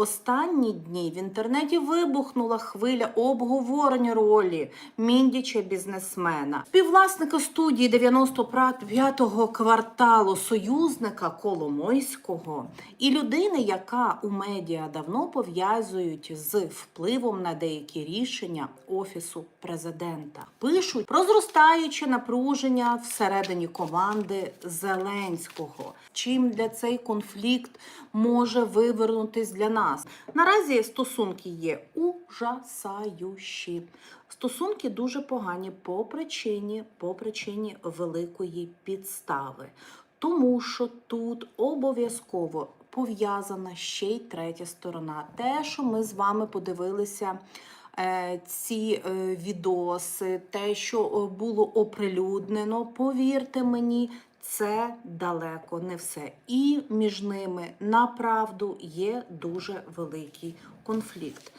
останні дні в інтернеті вибухнула хвиля обговорення ролі міндіча бізнесмена. Співвласника студії 95-го кварталу союзника Коломойського і людини, яка у медіа давно пов'язують з впливом на деякі рішення офісу президента. Пишуть про зростаюче напруження всередині команди Зеленського. Чим для цей конфлікт може вивернутись для нас? Наразі стосунки є ужасаючі. Стосунки дуже погані по причині, по причині великої підстави. Тому що тут обов'язково пов'язана ще й третя сторона. Те, що ми з вами подивилися. Е, Ці е, відоси, те, що е, було оприлюднено, повірте мені, це далеко не все. І між ними направду є дуже великий конфлікт.